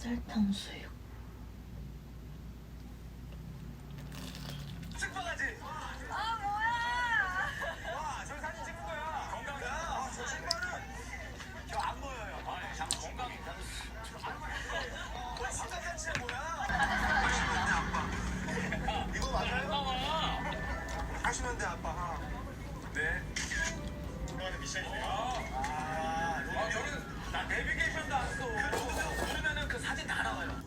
찹쌀 탕수육. 축복하지. 아 뭐야? 와, 저 사진 찍은 거야. 건강해. 아, 저 신발은 저안 보여요. 아니, 장 건강해. 어, 삼각잔치야 뭐야? 80년대 아빠. 이거 맞아요? 80년대 아빠 하나. 네. 들어가는 미션이네요. 아, 여기는 나 내비게이션도 안 써. 사진 다 나와요.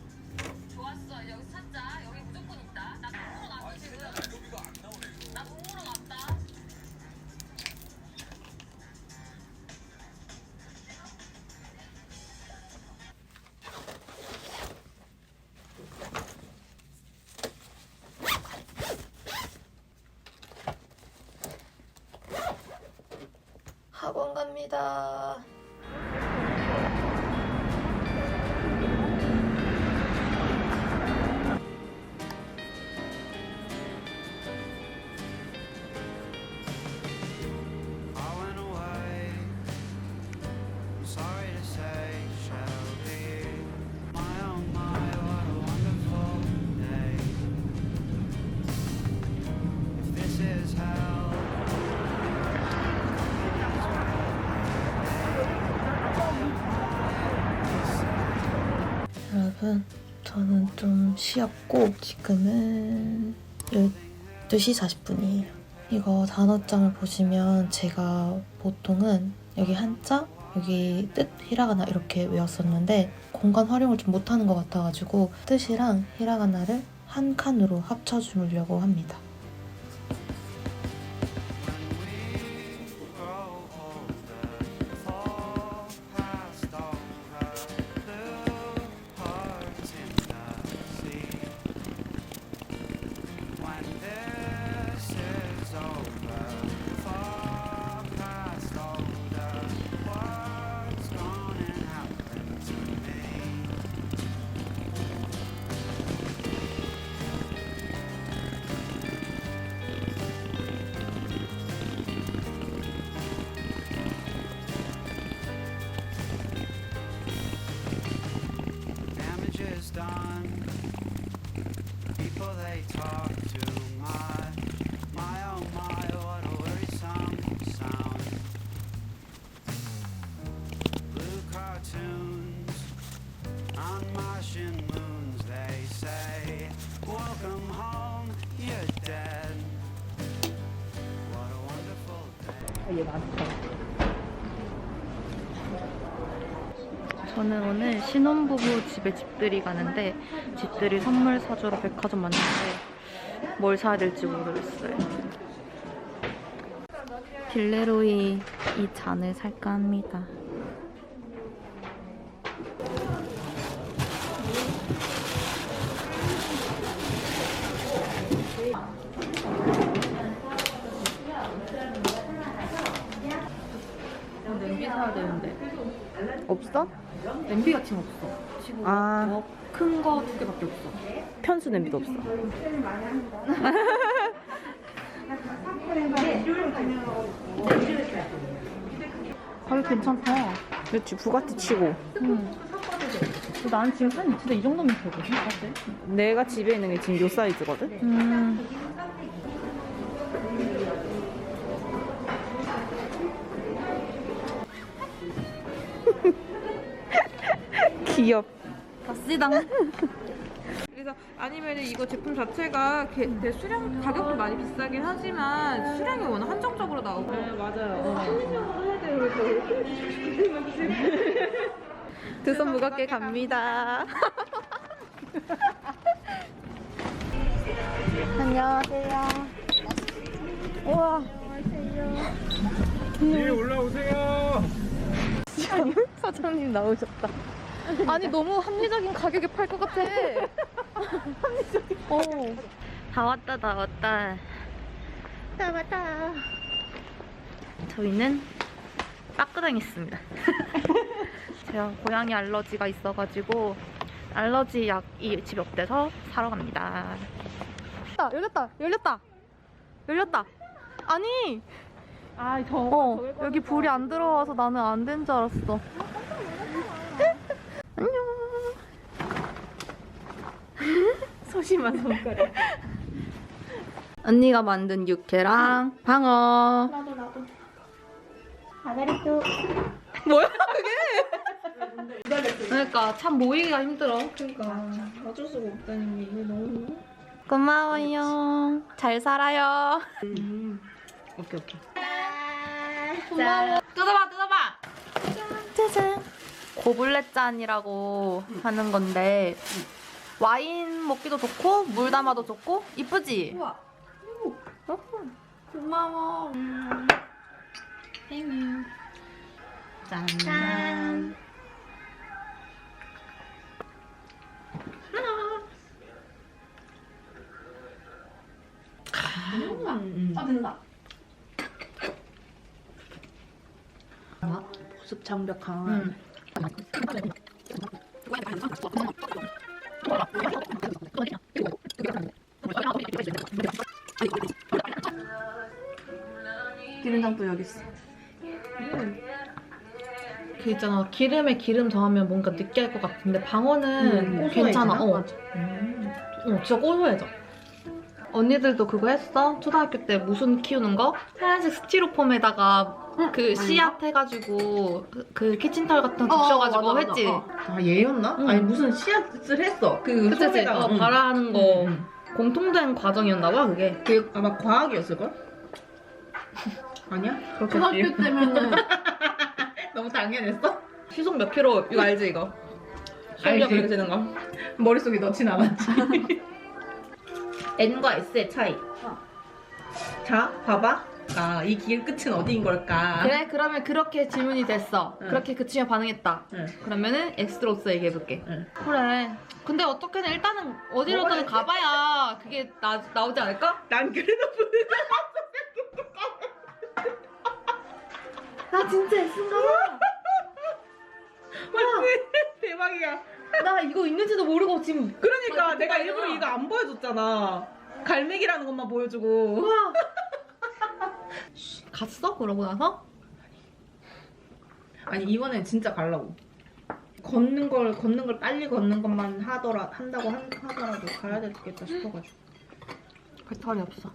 좋았어. 여기 찾자. 여기 무조건 있다. 나 동물원 왔어 지금. 여기가 안 나오네. 이거. 나 동물원 왔다. 학원 갑니다. 여러분, 저는 좀 쉬었고 지금은 12시 40분이에요. 이거 단어장을 보시면 제가 보통은 여기 한자, 여기 뜻, 히라가나 이렇게 외웠었는데 공간 활용을 좀 못하는 것 같아가지고 뜻이랑 히라가나를 한 칸으로 합쳐 주려고 합니다. Yeah. Day. 저는 오늘 신혼부부 집에 집들이 가는데 집들이 선물 사주러 백화점 왔는데 뭘 사야 될지 모르겠어요. 딜레로이 이 잔을 살까 합니다. 없어? 냄비 같은 거 없어. 지금 아큰거 두 개밖에 없어. 편수 냄비도 없어. 가격 괜찮다. 그렇지 부가티 치고 난 지금 한 진짜 이 정도면 되거든. 사실. 내가 집에 있는 게 지금 요 사이즈거든. 음. 귀엽. 갑시다. 그래서 아니면 이거 제품 자체가 게- 되게 수량 가격도 많이 비싸긴 하지만 수량이 워낙 한정적으로 나오고 네 맞아요 두손 무겁게 갑니다. 안녕하세요. 우와. 네, 올라오세요. 사장님 나오셨다. 아니 너무 합리적인 가격에 팔 것 같아. 합리적인. 어. 다 왔다 다 왔다. 다 왔다. 저희는 빠끄당했습니다. 제가 고양이 알러지가 있어가지고 알러지 약이 집에 없대서 사러 갑니다. 열렸다 열렸다 열렸다 열렸다. 아니 아, 저. 어, 여기 불이 안 들어와서 나는 안 된 줄 알았어. 안녕. 소심한 손가락. 언니가 만든 육회랑 방어. 나도 나도. 아가리또. 뭐야 그게? 그러니까 참 모이기가 힘들어. 그러니까 어쩔 수가 없다니 이게 너무. 고마워요. 잘 살아요. 오케이 오케이. 고마워. 뜯어봐 뜯어봐. 짜잔. 고블렛 잔이라고 하는 건데 와인 먹기도 좋고 물 담아도 좋고 이쁘지? 우와. 고마워. 생유. 짠. 짠. 아 된다. 보습 장벽 강한. 기름장도 여기 있어. 그 있잖아 기름에 기름 더하면 뭔가 느끼할 것 같은데 방어는 괜찮아. 어. 어, 진짜 고소해져. 언니들도 그거 했어? 초등학교 때 무슨 키우는 거? 하얀색 스티로폼에다가 그 씨앗 해가지고 그- 그 키친타올 같은 거 붙여가지고 했지? 아 얘였나? 응. 아니 무슨 씨앗을 했어. 그 그치, 그치. 속에다가. 어, 응. 발화하는 거 응, 응. 공통된 과정이었나 봐 그게. 그 아마 과학이었을 걸? 아니야? 중학교 때면은 너무 당연했어? 시속 몇 킬로 이거 알지 이거? 알지. 이렇게 되는 거. 머릿속에 넣진 않았지. N과 S의 차이. 자, 봐봐. 아, 이길 끝은 어디인 걸까? 그래 그러면 그렇게 질문이 됐어. 응. 그렇게 그 친구가 반응했다. 응. 그러면은 X로서 얘기해볼게. 응. 그래. 근데 어떻게든 일단은 어디로든 가봐야 그게 나, 나오지 않을까? 난 그래도 나 진짜 봐. 맞지? 대박이야. 나 이거 있는지도 모르고 지금 그러니까 아, 내가. 일부러 이거 안 보여줬잖아. 갈매기라는 것만 보여주고. 갔어? 그러고 나서? 아니 이번엔 진짜 가려고. 걷는 걸 걷는 걸 빨리 걷는 것만 하더라 한다고 한, 하더라도 가야 되겠다 싶어가지고. 배터리 없어.